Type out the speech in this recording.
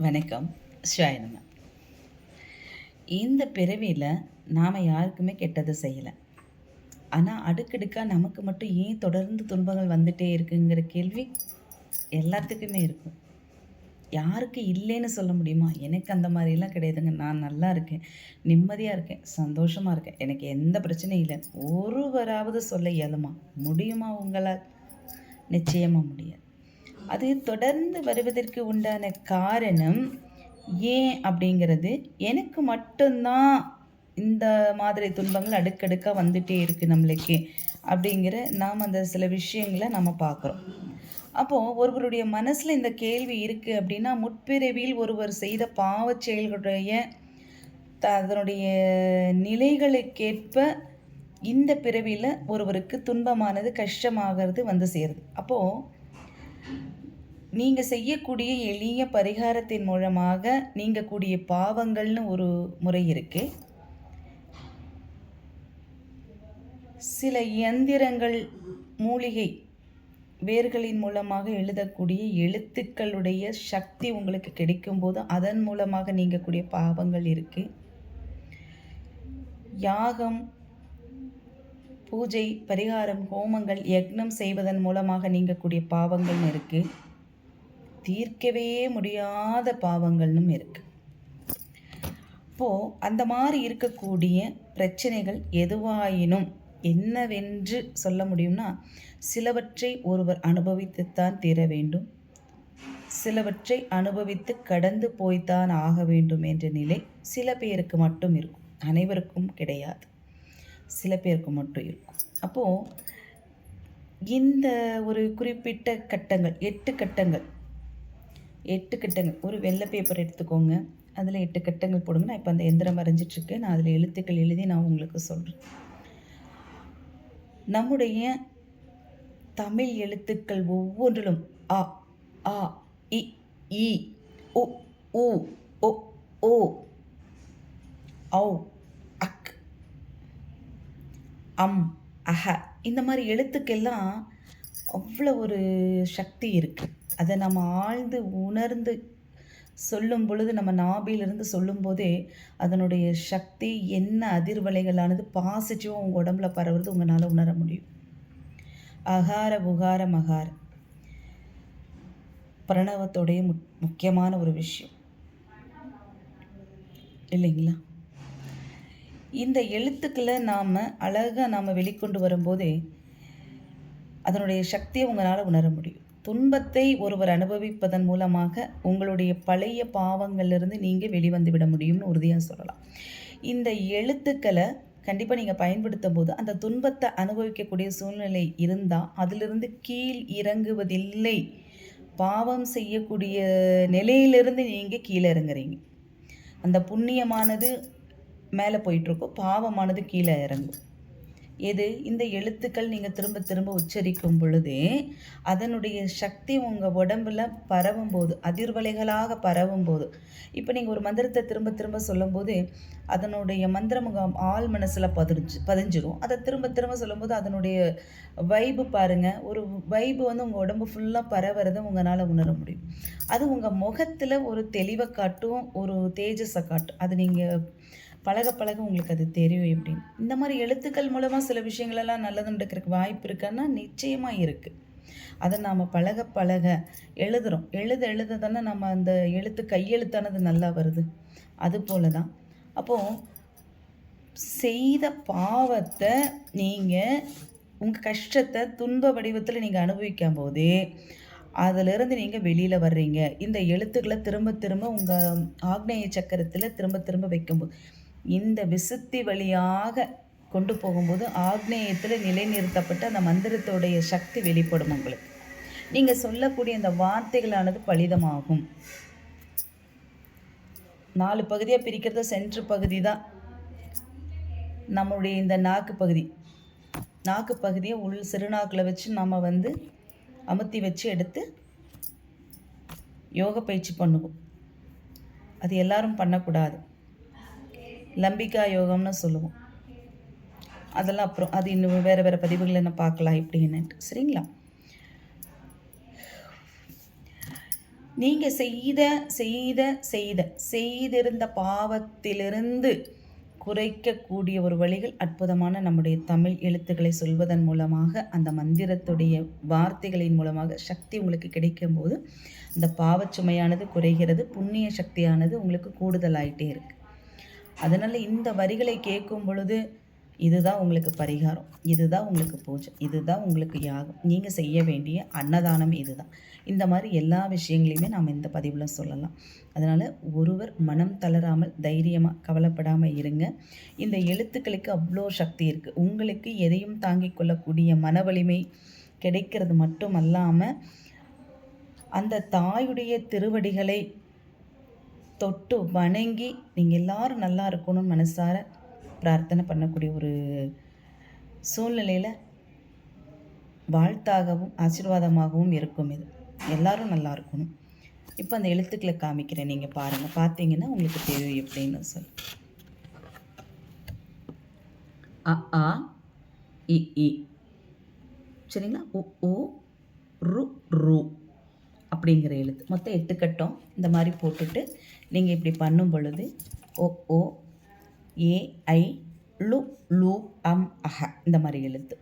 வணக்கம். ஷாயனங்க இந்த பிறவியில் நாம் யாருக்குமே கெட்டதை செய்யலை. ஆனால் அடுக்கடுக்காக நமக்கு மட்டும் ஏன் தொடர்ந்து துன்பங்கள் வந்துட்டே இருக்குங்கிற கேள்வி எல்லாத்துக்குமே இருக்கும். யாருக்கு இல்லைன்னு சொல்ல முடியுமா? எனக்கு அந்த மாதிரிலாம் கிடையாதுங்க. நான் நல்லா இருக்கேன். நிம்மதியாக இருக்கேன். சந்தோஷமாக இருக்கேன். எனக்கு எந்த பிரச்சனையும் இல்லை. ஒருவராவது சொல்ல இயலுமா? முடியுமா உங்களால்? நிச்சயமாக முடியாது. அது தொடர்ந்து வருவதற்கு உண்டான காரணம் ஏன் அப்படிங்கிறது. எனக்கு மட்டும்தான் இந்த மாதிரி துன்பங்கள் அடுக்கடுக்காக வந்துட்டே இருக்குது நம்மளுக்கு அப்படிங்கிற நாம் அந்த சில விஷயங்களை நம்ம பார்க்குறோம். அப்போது ஒருவருடைய மனசில் இந்த கேள்வி இருக்குது அப்படின்னா முற்பிறவியில் ஒருவர் செய்த பாவச் செயல்களுடைய த அதனுடைய நிலைகளுக்கேற்ப இந்த பிறவியில் ஒருவருக்கு துன்பமானது கஷ்டமாகிறது வந்து சேருது. அப்போது நீங்கள் செய்யக்கூடிய எளிய பரிகாரத்தின் மூலமாக நீங்கக்கூடிய பாவங்கள்னு ஒரு முறை இருக்கு. சில இயந்திரங்கள் மூலிகை வேர்களின் மூலமாக எழுதக்கூடிய எழுத்துக்களுடைய சக்தி உங்களுக்கு கிடைக்கும்போது அதன் மூலமாக நீங்கக்கூடிய பாவங்கள் இருக்கு. யாகம் பூஜை பரிகாரம் ஹோமங்கள் யக்னம் செய்வதன் மூலமாக நீங்கக்கூடிய பாவங்கள் இருக்குது தீர்க்கவே முடியாத பாவங்களும் இருக்குது இப்போது அந்த மாதிரி இருக்கக்கூடிய பிரச்சனைகள் எதுவாயினும் என்னவென்று சொல்ல முடியும்னா சிலவற்றை ஒருவர் அனுபவித்துத்தான் தீர வேண்டும். சிலவற்றை அனுபவித்து கடந்து போய்த்தான் ஆக வேண்டும் என்ற நிலை சில பேருக்கு மட்டும் இருக்கும். அனைவருக்கும் கிடையாது. சில பேருக்கு மட்டும் இருக்கும். அப்போது இந்த ஒரு குறிப்பிட்ட கட்டங்கள் எட்டு கட்டங்கள் எட்டு கட்டங்கள். ஒரு வெள்ளை பேப்பர் எடுத்துக்கோங்க. அதில் எட்டு கட்டங்கள் போடுங்க. நான் இப்போ அந்த எந்திரம் வரைஞ்சிட்ருக்கேன். நான் அதில் எழுத்துக்கள் எழுதி நான் உங்களுக்கு சொல்கிறேன் நம்முடைய தமிழ் எழுத்துக்கள் ஒவ்வொன்றிலும் அ ஆ இ இ உ உ ஒ ஓ ஔ அக் அம் அஹ. இந்த மாதிரி எழுத்துக்கெல்லாம் அவ்வளோ ஒரு சக்தி இருக்குது அதை நம்ம ஆழ்ந்து உணர்ந்து சொல்லும் பொழுது நம்ம நாபிலிருந்து சொல்லும்போதே அதனுடைய சக்தி என்ன அதிர்வலைகளானது பாசிட்டிவாக உங்கள் உடம்புல பரவுறது உங்களால் உணர முடியும். அகார புகார மகார. பிரணவத்தோடைய மு முக்கியமான ஒரு விஷயம். இல்லைங்களா? இந்த எழுத்துக்களை நாம் அழகாக நாம் வெளிக்கொண்டு வரும்போதே அதனுடைய சக்தியை உங்களால் உணர முடியும். துன்பத்தை ஒருவர் அனுபவிப்பதன் மூலமாக உங்களுடைய பழைய பாவங்கள்லேருந்து நீங்கள் வெளிவந்து விட முடியும்னு உறுதியாக சொல்லலாம். இந்த எழுத்துக்களை கண்டிப்பாக நீங்கள் பயன்படுத்தும் போது அந்த துன்பத்தை அனுபவிக்கக்கூடிய சூழ்நிலை இருந்தால் அதிலிருந்து கீழ் இறங்குவதில்லை. பாவம் செய்யக்கூடிய நிலையிலிருந்து நீங்கள் கீழே இறங்குறீங்க. அந்த புண்ணியமானது மேலே போயிட்டுருக்கோம் பாவமானது கீழே இறங்கும். எது? இந்த எழுத்துக்கள் நீங்கள் திரும்ப திரும்ப உச்சரிக்கும் பொழுது அதனுடைய சக்தி உங்கள் உடம்புல பரவும் போது அதிர்வலைகளாக பரவும் போது இப்போ நீங்கள் ஒரு மந்திரத்தை திரும்ப திரும்ப சொல்லும்போது அதனுடைய மந்திரமுகம் ஆள் மனசில் பதிஞ்சு பதிஞ்சிடும் அதை திரும்ப திரும்ப சொல்லும்போது அதனுடைய வைப்பு பாருங்கள் ஒரு வைபு வந்து உங்கள் உடம்பு ஃபுல்லாக பரவுறதை உங்களால் உணர முடியும். அது உங்கள் முகத்தில் ஒரு தெளிவை காட்டும் ஒரு தேஜஸை காட்டும். அது நீங்கள் பழக பழக உங்களுக்கு அது தெரியும் எப்படின்னு இந்த மாதிரி எழுத்துக்கள் மூலமாக சில விஷயங்களெல்லாம் நல்லது நடக்கிறதுக்கு வாய்ப்பு இருக்குன்னா நிச்சயமாக இருக்குது அதை நாம் பழக பழக எழுதுகிறோம் எழுத எழுத தானே நம்ம அந்த எழுத்து கையெழுத்தானது நல்லா வருது. அது போல தான் அப்போது செய்த பாவத்தை நீங்கள் உங்கள் கஷ்டத்தை துன்ப வடிவத்தில் நீங்கள் அனுபவிக்கும் போதே அதிலிருந்து நீங்கள் வெளியில் வர்றீங்க. இந்த எழுத்துக்களை திரும்ப திரும்ப உங்கள் ஆக்னேய சக்கரத்தில் திரும்ப திரும்ப வைக்கும்போது இந்த விசுத்தி வழியாக கொண்டு போகும்போது ஆக்னேயத்தில் நிலைநிறுத்தப்பட்ட அந்த மந்திரத்தோடைய சக்தி வெளிப்படும் உங்களுக்கு. நீங்கள் சொல்லக்கூடிய அந்த வார்த்தைகளானது பலிதமாகும். நாலு பகுதியாக பிரிக்கிறது சென்ட்ரு பகுதி தான். நம்மளுடைய இந்த நாக்கு பகுதி. நாக்கு பகுதியை உள் சிறுநாக்கில் வச்சு நம்ம வந்து அமுத்தி வச்சு எடுத்து யோக பயிற்சி பண்ணுவோம். அது எல்லாரும் பண்ணக்கூடாது. லம்பிகா யோகம்னு சொல்லுவோம். அதெல்லாம் அப்புறம் அது இன்னும் வேறு வேறு பதிவுகளை என்ன பார்க்கலாம் எப்படின்னுட்டு சரிங்களா? நீங்கள் செய்த செய்த செய்த செய்திருந்த பாவத்திலிருந்து குறைக்கக்கூடிய ஒரு வழிகள் அற்புதமான நம்முடைய தமிழ் எழுத்துக்களை சொல்வதன் மூலமாக அந்த மந்திரத்துடைய வார்த்தைகளின் மூலமாக சக்தி உங்களுக்கு கிடைக்கும்போது அந்த பாவச்சுமையானது குறைகிறது புண்ணிய சக்தியானது உங்களுக்கு கூடுதலாயிட்டே இருக்குது அதனால் இந்த வரிகளை கேட்கும் பொழுது இதுதான் உங்களுக்கு பரிகாரம் இதுதான் உங்களுக்கு பூஜை இதுதான் உங்களுக்கு யாகம். நீங்கள் செய்ய வேண்டிய அன்னதானம் இதுதான். இந்த மாதிரி எல்லா விஷயங்களையுமே நாம் இந்த பதிவில் சொல்லலாம். அதனால் ஒருவர் மனம் தளராமல் தைரியமாக கவலைப்படாமல் இருங்க. இந்த எழுத்துக்களுக்கு அவ்வளோ சக்தி இருக்குது உங்களுக்கு எதையும் தாங்கிக் கொள்ளக்கூடிய மன வலிமை கிடைக்கிறது மட்டும் அல்லாமல் அந்த தாயுடைய திருவடிகளை தொட்டு வணங்கி நீங்கள் எல்லாரும் நல்லா இருக்கணும்னு மனசார பிரார்த்தனை பண்ணக்கூடிய ஒரு சூழ்நிலையில் வாழ்த்தாகவும் ஆசீர்வாதமாகவும் இருக்கும் இது. எல்லாரும் நல்லா இருக்கணும். இப்போ அந்த எழுத்துக்களை காமிக்கிறேன் நீங்கள் பாருங்கள் பார்த்தீங்கன்னா உங்களுக்கு தெரியும் எப்படின்னு சொல்லி. அ ஆ இ இ. சரிங்களா? உ உ ரு ரு. அப்படிங்கிற எழுத்து. மொத்தம் எட்டு கட்டம் இந்த மாதிரி போட்டுட்டு நீங்கள் இப்படி பண்ணும் பொழுது ஓ ஓ ஏ ஐ லு லு அம் அஹ இந்த மாதிரி எழுத்து.